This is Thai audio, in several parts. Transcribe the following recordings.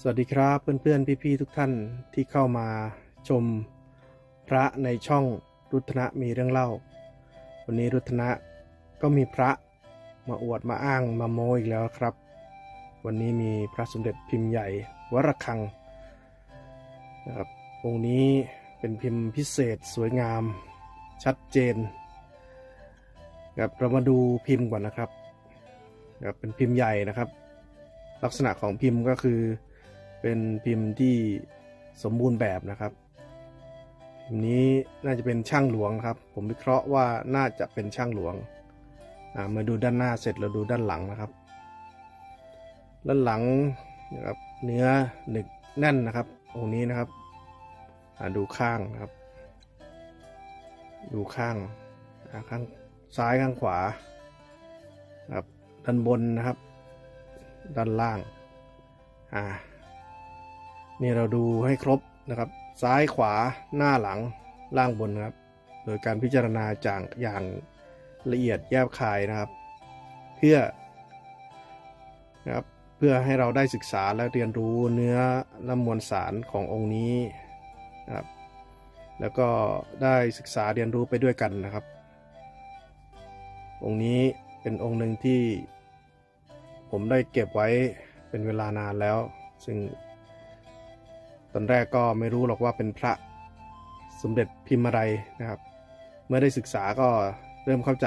สวัสดีครับเพื่อนๆพี่ๆทุกท่านที่เข้ามาชมพระในช่องรุทนะมีเรื่องเล่า วันนี้รุทนะก็มีพระมาอวดมาอ้างมาโมอีกแล้วครับ วันนี้มีพระสมเด็จพิมพ์ใหญ่วรคังนะครับองค์นี้เป็นพิมพ์พิเศษสวยงาม ชัดเจนครับเรามาดูพิมพ์ก่อนนะครับครับเป็นพิมพ์ใหญ่นะครับ ลักษณะของพิมพ์ก็คือ เป็นพิมพ์ที่สมบูรณ์แบบนะครับ พิมพ์นี้น่าจะเป็นช่างหลวงครับ ผมวิเคราะห์ว่าน่าจะเป็นช่างหลวงมาดูด้านหน้าเสร็จเราดูด้านหลังนะครับ ด้านหลังนะครับเนื้อหนึกแน่นนะครับองค์นี้นะครับดูข้างนะครับ ดูข้างข้างซ้ายข้างขวาครับด้านบนนะครับ ด้านล่าง อ่า นี่เราดูให้ครบนะครับ ซ้ายขวาหน้าหลังล่างบนนะครับ โดยการพิจารณาจากอย่างละเอียดแยบคายนะครับ เพื่อนะครับเพื่อให้เราได้ศึกษาและเรียนรู้เนื้อและมวลสารขององค์นี้นะครับแล้วก็ได้ศึกษาเรียนรู้ไปด้วยกันนะครับ องค์นี้เป็นองค์หนึ่งที่ผมได้เก็บไว้เป็นเวลานานแล้ว ซึ่ง ตอนแรกก็ไม่รู้หรอกว่าเป็นพระสมเด็จพิมพ์อะไรนะครับ เมื่อได้ศึกษาก็เริ่มเข้าใจ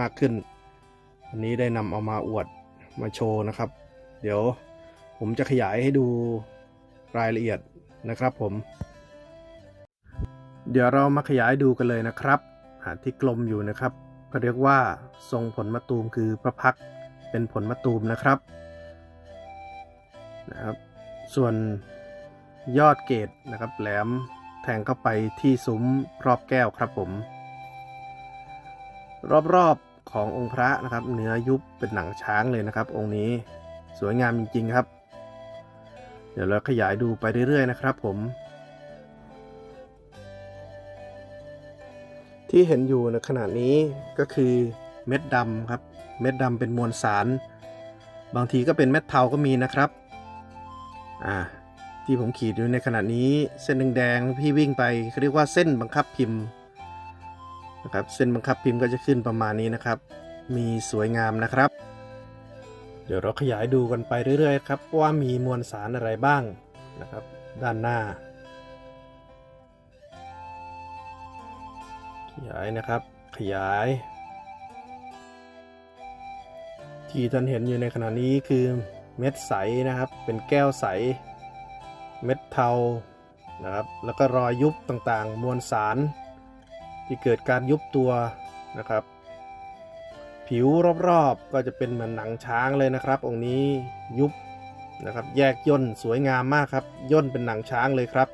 มากขึ้น อันนี้ได้นำเอามาอวดมาโชว์นะครับ เดี๋ยวผมจะขยายให้ดูรายละเอียดนะครับผม เดี๋ยวเรามาขยายดูกันเลยนะครับ หาที่กลมอยู่นะครับก็เรียกว่าทรงผลมะตูมคือพระพักเป็นผลมะตูมนะครับนะครับ ส่วน ยอดเกตนะครับแหลมแทงเข้าไปที่ซุ้มรอบแก้วครับผม รอบๆขององค์พระนะครับ เนื้อยุบเป็นหนังช้างเลยนะครับ องค์นี้สวยงามจริง ๆ ครับ เดี๋ยวเราขยายดูไปเรื่อย ๆ นะครับผม ที่เห็นอยู่ในขณะนี้ก็คือเม็ดดำครับ เม็ดดำเป็นมวลสาร บางทีก็เป็นเม็ดเทาก็มีนะครับ อ่า ที่ผมขีดอยู่ในขณะนี้เส้นแดงๆพี่วิ่งไปเขาเรียกว่าเส้นบังคับพิมพ์นะครับเส้นบังคับพิมพ์ก็จะขึ้นประมาณนี้นะครับ มีสวยงามนะครับ เดี๋ยวเราขยายดูกันไปเรื่อยๆครับว่ามีมวลสารอะไรบ้างนะครับ ด้านหน้า ขยายนะครับขยาย ที่ท่านเห็นอยู่ในขณะนี้คือเม็ดใสนะครับเป็นแก้วใส เม็ดเทานะครับแล้วก็รอยยุบต่างๆ มวลสาร ที่เกิดการยุบตัวนะครับ ผิวรอบๆก็จะเป็นเหมือนหนังช้างเลยนะครับ องค์นี้ยุบนะครับแยกย่นสวยงามมากครับย่นเป็นหนังช้างเลยครับ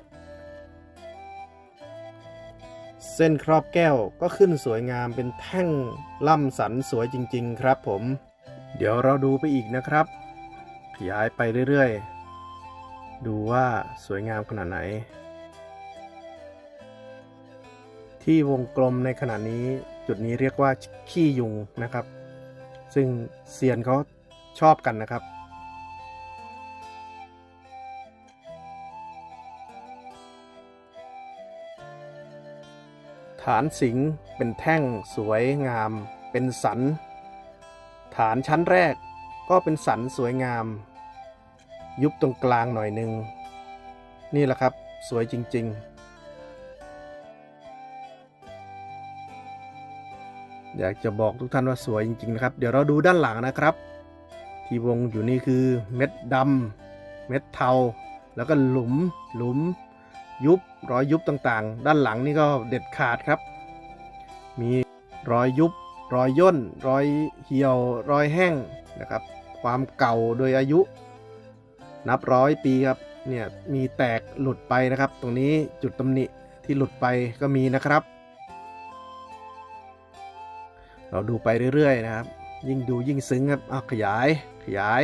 เส้นครอบแก้วก็ขึ้นสวยงามเป็นแท่งล่ำสันสวยจริง ๆ ครับผม เดี๋ยวเราดูไปอีกนะครับ ขยายไปเรื่อยๆ ดูว่าสวยงามขนาดไหน ที่วงกลมในขณะนี้จุดนี้เรียกว่าขี้ยุงนะครับ ซึ่งเซียนเขาชอบกันนะครับ ฐานสิงเป็นแท่งสวยงามเป็นสัน ฐานชั้นแรกก็เป็นสันสวยงาม ยุบตรงกลางหน่อยหนึ่งนี่แหละครับสวยจริง ๆ อยากจะบอกทุกท่านว่าสวยจริง ๆ นะครับ เดี๋ยวเราดูด้านหลังนะครับ ที่วงอยู่นี่คือเม็ดดำเม็ดเทา แล้วก็หลุมหลุม ยุบรอยยุบต่างๆ ด้านหลังนี่ก็เด็ดขาดครับ มีรอยยุบรอยย่น รอยเหี่ยว รอยแห้งนะครับ ความเก่าโดยอายุ นับร้อยปีครับเนี่ยมีแตกหลุดไปนะครับ ตรงนี้จุดตำหนิที่หลุดไปก็มีนะครับ เราดูไปเรื่อยๆนะครับ ยิ่งดูยิ่งซึ้งครับเอาขยายขยาย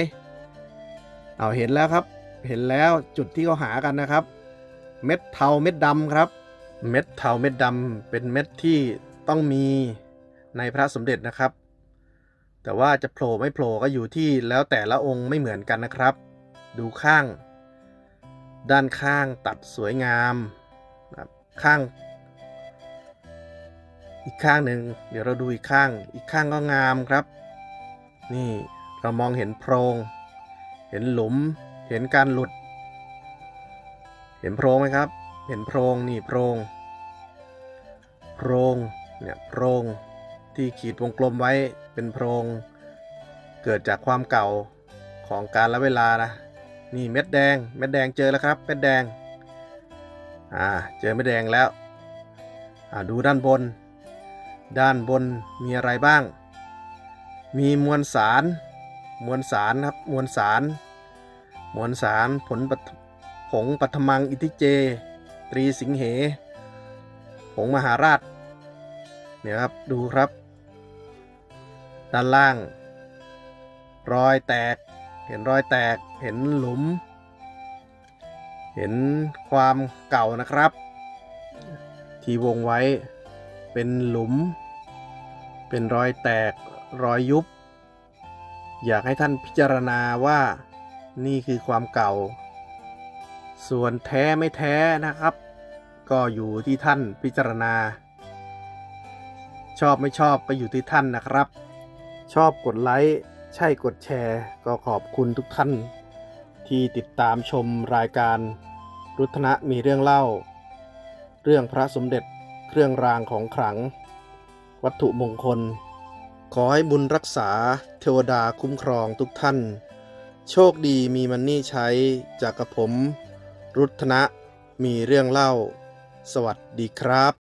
เอาเห็นแล้วครับ เห็นแล้วจุดที่เขาหากันนะครับ เม็ดเทาเม็ดดำครับ เม็ดเทาเม็ดดำเป็นเม็ดที่ต้องมีในพระสมเด็จนะครับ แต่ว่าจะโผล่ไม่โผล่ก็อยู่ที่แล้วแต่ละองค์ไม่เหมือนกันนะครับ ดูข้าง ด้านข้างตัดสวยงามนะครับข้าง อีกข้างหนึ่งเดี๋ยวเราดูอีกข้าง อีกข้างก็งามครับ นี่เรามองเห็นโพรง เห็นหลุม เห็นการหลุด เห็นโพรงไหมครับ เห็นโพรงนี่โพรงโพรงเนี่ยโพรงที่ขีดวงกลมไว้เป็นโพรง เกิดจากความเก่าของการละเวลานะ นี่เม็ดแดงเม็ดแดงเจอแล้วครับเม็ดแดงอ่าเจอเม็ดแดงแล้วอ่าดูด้านบน ด้านบนมีอะไรบ้าง มีมวลสาร มวลสารครับมวลสาร มวลสารผลปฐผงปัทมังอิทิเจ ตรีสิงเหผงมหาราชเนี่ยครับดูครับ ด้านล่าง รอยแตก เห็นรอยแตก เห็นหลุม เห็นความเก่านะครับ ที่วงไว้เป็นหลุม เป็นรอยแตกรอยยุบ อยากให้ท่านพิจารณาว่านี่คือความเก่า ส่วนแท้ไม่แท้นะครับ ก็อยู่ที่ท่านพิจารณา ชอบไม่ชอบก็อยู่ที่ท่านนะครับ ชอบกดไลค์ ใช่กดแชร์ ก็ขอบคุณทุกท่าน ที่ติดตามชมรายการ รุทนะมีเรื่องเล่า เรื่องพระสมเด็จเครื่องรางของขลัง วัตถุมงคล ขอให้บุญรักษาเทวดาคุ้มครองทุกท่าน โชคดีมีมันนี่ใช้จากกระผม รุทนะมีเรื่องเล่า สวัสดีครับ